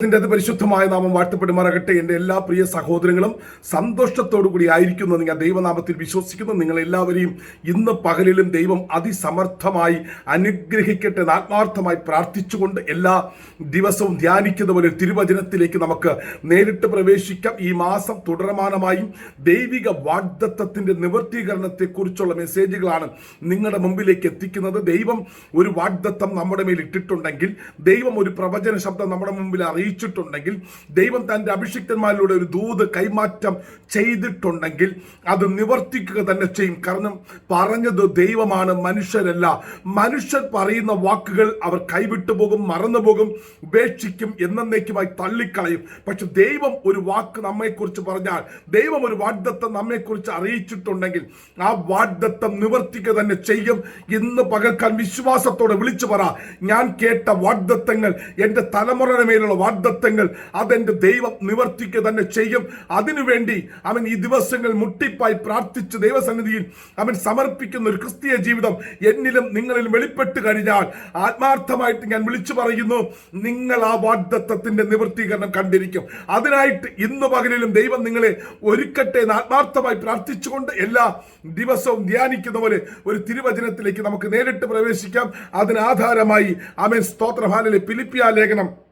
ഇതിന്റെ അത് പരിശുദ്ധമായ നാമം വാഴ്ത്തപ്പെടുമാറാകട്ടെ എന്റെ എല്ലാ പ്രിയ സഹോദരങ്ങളും സന്തോഷത്തോടു കൂടി ആയിരിക്കുന്നു നിങ്ങൾ ദൈവനാമത്തിൽ വിശ്വസിക്കുന്നു. നിങ്ങൾ എല്ലാവരെയും ഇന്ന് പകലിലും ദൈവം അതിസമർത്ഥമായി അനുഗ്രഹിക്കട്ടെ ആത്മാർത്ഥമായി പ്രാർത്ഥിച്ചുകൊണ്ട് എല്ലാ ദിവസവും ധ്യാനിക്കുന്ന പോലെ തിരുവചനത്തിലേക്ക് നമുക്ക് നേരിട്ട് പ്രവേശിക്കാം. ഈ മാസം തുടർമാനമായും ദൈവിക വാഗ്ദത്വത്തിന്റെ നിവർത്തീകരണത്തെക്കുറിച്ചുള്ള മെസ്സേജുകളാണ് നിങ്ങളുടെ മുമ്പിലേക്ക് എത്തിക്കുന്നത്. ദൈവം ഒരു വാഗ്ദത്തം നമ്മുടെ മേൽ ഇട്ടിട്ടുണ്ടെങ്കിൽ ദൈവം ഒരു പ്രവചന ശബ്ദം നമ്മുടെ മുമ്പിൽ അറിയിച്ചിട്ടുണ്ടെങ്കിൽ ദൈവം തന്റെ അഭിഷിക്തന്മാരിലൂടെ ഒരു ദൂത് കൈമാറ്റം ചെയ്തിട്ടുണ്ടെങ്കിൽ അത് നിവർത്തിക്കുക തന്നെ ചെയ്യും. കാരണം പറഞ്ഞത് ദൈവമാണ് മനുഷ്യരല്ല. മനുഷ്യർ പറയുന്ന വാക്കുകൾ അവർ കൈവിട്ടു പോകും മറന്നു പോകും ഉപേക്ഷിക്കും എന്നേക്കുമായി തള്ളിക്കളയും. പക്ഷെ ദൈവം ഒരു വാക്ക് നമ്മെക്കുറിച്ച് പറഞ്ഞാൽ ദൈവം ഒരു വാഗ്ദത്തം നമ്മെക്കുറിച്ച് അറിയിച്ചിട്ടുണ്ടെങ്കിൽ ആ വാഗ്ദത്തം നിവർത്തിക്കുക തന്നെ ചെയ്യും. ഇന്ന് പകൽക്കാൻ വിശ്വാസത്തോടെ വിളിച്ചു പറ ഞാൻ കേട്ട വാഗ്ദത്തങ്ങൾ എന്റെ തലമുറയുടെ മേലുള്ള വാഗ്ദത്തങ്ങൾ അതെന്റെ ദൈവം നിവർത്തിക്കുക തന്നെ ചെയ്യും. അതിനുവേണ്ടി അവൻ ഈ ദിവസങ്ങൾ മുട്ടിപ്പായി പ്രാർത്ഥിച്ച് ദൈവസന്നിധിയിൽ അവൻ സമർപ്പിക്കുന്ന ഒരു ക്രിസ്തീയ ജീവിതം എന്നിലും നിങ്ങളിലും വെളിപ്പെട്ട് കഴിഞ്ഞാൽ ആത്മാർത്ഥമായിട്ട് ഞാൻ വിളിച്ചു പറയുന്നു നിങ്ങൾ ആ വാഗ്ദത്തത്തിന്റെ നിവൃത്തീകരണം കണ്ടിരിക്കും. അതിനായിട്ട് ഇന്ന് പകലിലും ദൈവം നിങ്ങളെ ഒരുക്കട്ടെ എന്ന് ആത്മാർത്ഥമായി പ്രാർത്ഥിച്ചുകൊണ്ട് എല്ലാ ദിവസവും ധ്യാനിക്കുന്ന പോലെ ഒരു തിരുവചനത്തിലേക്ക് നമുക്ക് നേരിട്ട് പ്രവേശിക്കാം. അതിനാധാരമായി അമേൻ സ്തോത്രഭാലിലെ പിലിപ്പിയ ലേഖനം.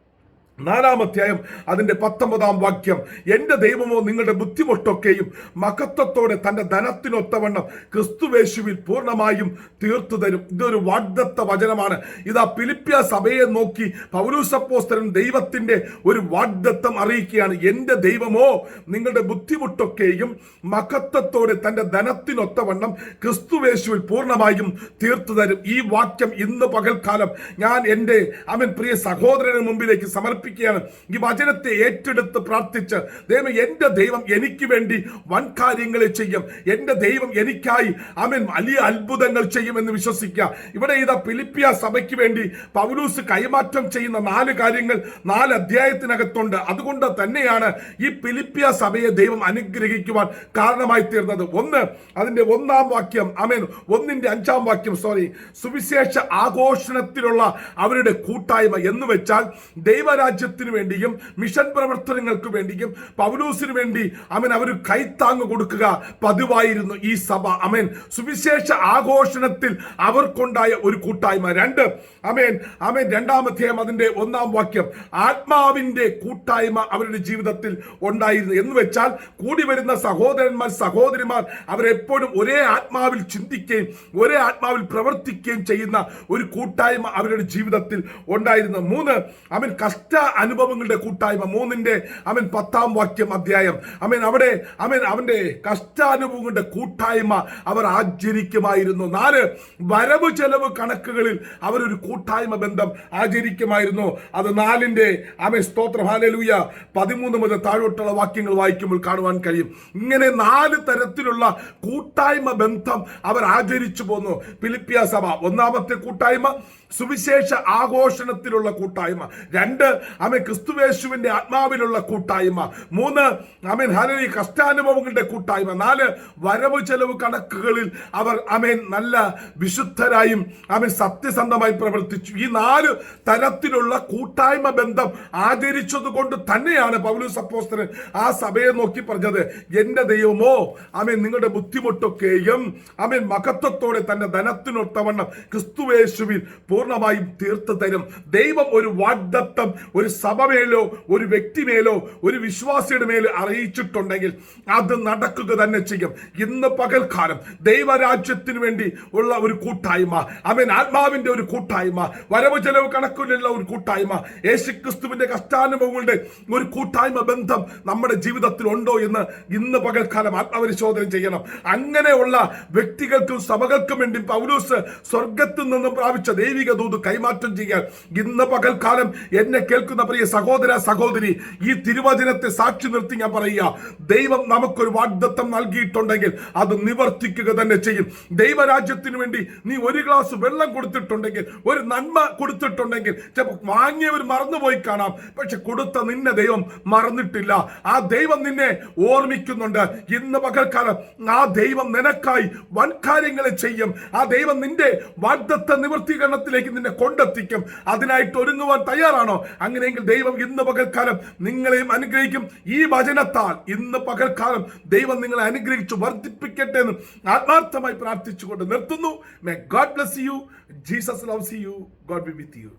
നാലാമധ്യായം അതിന്റെ പത്തൊമ്പതാം വാക്യം എന്റെ ദൈവമോ നിങ്ങളുടെ ബുദ്ധിമുട്ടൊക്കെയും മഹത്വത്തോടെ തന്റെ ധനത്തിനൊത്തവണ്ണം ക്രിസ്തുവേശുവിൽ പൂർണമായും തീർത്തു തരും. ഇതൊരു വാഗ്ദത്ത വചനമാണ്. ഇതാ പിലിപ്പ്യ സഭയെ നോക്കി പൗരൂസപ്പോസ്തരൻ ദൈവത്തിന്റെ ഒരു വാഗ്ദത്തം അറിയിക്കുകയാണ്. എന്റെ ദൈവമോ നിങ്ങളുടെ ബുദ്ധിമുട്ടൊക്കെയും മഹത്വത്തോടെ തന്റെ ധനത്തിനൊത്തവണ്ണം ക്രിസ്തുവേശുവിൽ പൂർണമായും തീർത്തു തരും. ഈ വാക്യം ഇന്ന് പകൽക്കാലം ഞാൻ എന്റെ അവൻ പ്രിയ സഹോദരന് മുമ്പിലേക്ക് സമർപ്പിക്കും സമർപ്പിക്കുകയാണ് ഈ വചനത്തെ ഏറ്റെടുത്ത് പ്രാർത്ഥിച്ച് ദൈവം എന്റെ ദൈവം എനിക്ക് വേണ്ടി വൻ കാര്യങ്ങൾ ചെയ്യും. എന്റെ ദൈവം എനിക്കായി അവൻ വലിയ അത്ഭുതങ്ങൾ ചെയ്യുമെന്ന് വിശ്വസിക്കുക. ഇവിടെ ഇതാ ഫിലിപ്പിയ സഭയ്ക്ക് വേണ്ടി പൗലൂസ് കൈമാറ്റം ചെയ്യുന്ന നാല് കാര്യങ്ങൾ നാല് അധ്യായത്തിനകത്തുണ്ട്. അതുകൊണ്ട് തന്നെയാണ് ഈ ഫിലിപ്പിയ സഭയെ ദൈവം അനുഗ്രഹിക്കുവാൻ കാരണമായി തീർന്നത്. ഒന്ന് അതിന്റെ ഒന്നാം വാക്യം അമേൻ ഒന്നിന്റെ അഞ്ചാം വാക്യം സോറി സുവിശേഷ ആഘോഷണത്തിലുള്ള അവരുടെ കൂട്ടായ്മ എന്ന് വെച്ചാൽ ദൈവരാജ്യ രാജ്യത്തിന് വേണ്ടിയും മിഷൻ പ്രവർത്തനങ്ങൾക്ക് വേണ്ടിയും പൗലൂസിന് വേണ്ടി അവൻ അവർ കൈത്താങ് കൊടുക്കുക പതിവായിരുന്നു ഈ സഭ. അമേൻ. സുവിശേഷ ആഘോഷണത്തിൽ അവർക്കുണ്ടായ ഒരു കൂട്ടായ്മ. രണ്ട്. അമേൻ. അമേൻ. രണ്ടാമധ്യം അതിന്റെ ഒന്നാം വാക്യം. ആത്മാവിന്റെ കൂട്ടായ്മ അവരുടെ ജീവിതത്തിൽ ഉണ്ടായിരുന്നു. എന്ന് വെച്ചാൽ കൂടി വരുന്ന സഹോദരന്മാർ സഹോദരിമാർ അവരെപ്പോഴും ഒരേ ആത്മാവിൽ ചിന്തിക്കുകയും ഒരേ ആത്മാവിൽ പ്രവർത്തിക്കുകയും ചെയ്യുന്ന ഒരു കൂട്ടായ്മ അവരുടെ ജീവിതത്തിൽ ഉണ്ടായിരുന്നു. മൂന്ന്. അവൻ കഷ്ട അനുഭവങ്ങളുടെ കൂട്ടായ്മ. മൂന്നിന്റെ അവൻ പത്താം വാക്യം അധ്യായം. അവൻ അവിടെ അവൻ അവന്റെ കഷ്ടാനുഭവങ്ങളുടെ കൂട്ടായ്മ അവർ ആചരിക്കുമായിരുന്നു. നാല് വരവ് ചെലവ് കണക്കുകളിൽ അവരൊരു കൂട്ടായ്മ ബന്ധം ആചരിക്കുമായിരുന്നു. അത് നാലിന്റെ അവൻ സ്തോത്ര ഹാലലൂയ പതിമൂന്ന് മുതൽ താഴോട്ടുള്ള വാക്യങ്ങൾ വായിക്കുമ്പോൾ കാണുവാൻ കഴിയും. ഇങ്ങനെ നാല് തരത്തിലുള്ള കൂട്ടായ്മ ബന്ധം അവർ ആചരിച്ചു പോന്നു. ഫിലിപ്പിയ സഭ ഒന്നാമത്തെ കൂട്ടായ്മ സുവിശേഷ ആഘോഷണത്തിലുള്ള കൂട്ടായ്മ. രണ്ട് അമൻ ക്രിസ്തുവേശുവിന്റെ ആത്മാവിലുള്ള കൂട്ടായ്മ. മൂന്ന് അമേൻ ഹലരി കഷ്ടാനുഭവങ്ങളുടെ കൂട്ടായ്മ. നാല് വരവ് ചെലവ് കണക്കുകളിൽ അവർ അമേൻ നല്ല വിശുദ്ധരായും അമേൻ സത്യസന്ധമായി പ്രവർത്തിച്ചു. ഈ നാല് തരത്തിലുള്ള കൂട്ടായ്മ ബന്ധം ആചരിച്ചത് കൊണ്ട് തന്നെയാണ് പൗലു സപ്പോസ്തരൻ ആ സഭയെ നോക്കി പറഞ്ഞത് എന്റെ ദൈവമോ അമേൻ നിങ്ങളുടെ ബുദ്ധിമുട്ടൊക്കെയും അമേൻ മഹത്വത്തോടെ തന്റെ ധനത്തിനൊത്തവണ്ണം ക്രിസ്തുവേശുവിൽ പൂർണമായും തീർത്തു തരും ദൈവം ഒരു വാഗ്ദത്തം ഒരു സഭമേലോ ഒരു വ്യക്തി മേലോ ഒരു വിശ്വാസിയുടെ മേലോ അറിയിച്ചിട്ടുണ്ടെങ്കിൽ അത് നടക്കുക തന്നെ ചെയ്യും. ഇന്ന് പകൽക്കാലം ദൈവരാജ്യത്തിന് വേണ്ടി ഉള്ള ഒരു കൂട്ടായ്മ അവൻ ആത്മാവിന്റെ ഒരു കൂട്ടായ്മ വരവ് ചെലവ് കണക്കിലുള്ള ഒരു കൂട്ടായ്മ യേശുക്രിസ്തുവിന്റെ കഷ്ടാനുഭവങ്ങളുടെ ഒരു കൂട്ടായ്മ ബന്ധം നമ്മുടെ ജീവിതത്തിൽ ഉണ്ടോ എന്ന് ഇന്ന് പകൽക്കാലം ആത്മപരിശോധന ചെയ്യണം. അങ്ങനെയുള്ള വ്യക്തികൾക്കും സഭകൾക്കും വേണ്ടി പൗലൂസ് സ്വർഗത്തിൽ നിന്നും പ്രാപിച്ച ദൈവിക ദൂത് കൈമാറ്റം ചെയ്യാൻ ഇന്ന് പകൽക്കാലം എന്നെ കേൾക്കുന്ന പ്രിയ സഹോദര സഹോദരി ഈ തിരുവചനത്തെ സാക്ഷി നിർത്തി ഞാൻ പറയുക. ദൈവം നമുക്കൊരു വാഗ്ദത്തം നൽകിയിട്ടുണ്ടെങ്കിൽ അത് നിവർത്തിക്കുക തന്നെ ചെയ്യും. ദൈവരാജ്യത്തിന് വേണ്ടി നീ ഒരു ഗ്ലാസ് വെള്ളം കൊടുത്തിട്ടുണ്ടെങ്കിൽ ഒരു നന്മ കൊടുത്തിട്ടുണ്ടെങ്കിൽ വാങ്ങിയവർ മറന്നുപോയി കാണാം. പക്ഷെ കൊടുത്ത നിന്നെ ദൈവം മറന്നിട്ടില്ല. ആ ദൈവം നിന്നെ ഓർമ്മിക്കുന്നുണ്ട്. ഇന്ന് പകൽക്കാലം ആ ദൈവം നിനക്കായി വൻ കാര്യങ്ങളെ ചെയ്യും. ആ ദൈവം നിന്റെ വാഗ്ദത്ത നിവർത്തീകരണത്തിലേക്ക് നിന്നെ കൊണ്ടെത്തിക്കും. അതിനായിട്ട് ഒരുങ്ങുവാൻ തയ്യാറാണോ? അങ്ങനെ അങ്ങനെയെങ്കിൽ ദൈവം ഇന്ന് പകൽക്കാലം നിങ്ങളെയും അനുഗ്രഹിക്കും. ഈ വചനത്താൽ ഇന്ന് പകൽക്കാലം ദൈവം നിങ്ങളെ അനുഗ്രഹിച്ചു വർദ്ധിപ്പിക്കട്ടെ എന്ന് ആത്മാർത്ഥമായി പ്രാർത്ഥിച്ചുകൊണ്ട് നിർത്തുന്നു. May God bless you Jesus loves you God be with you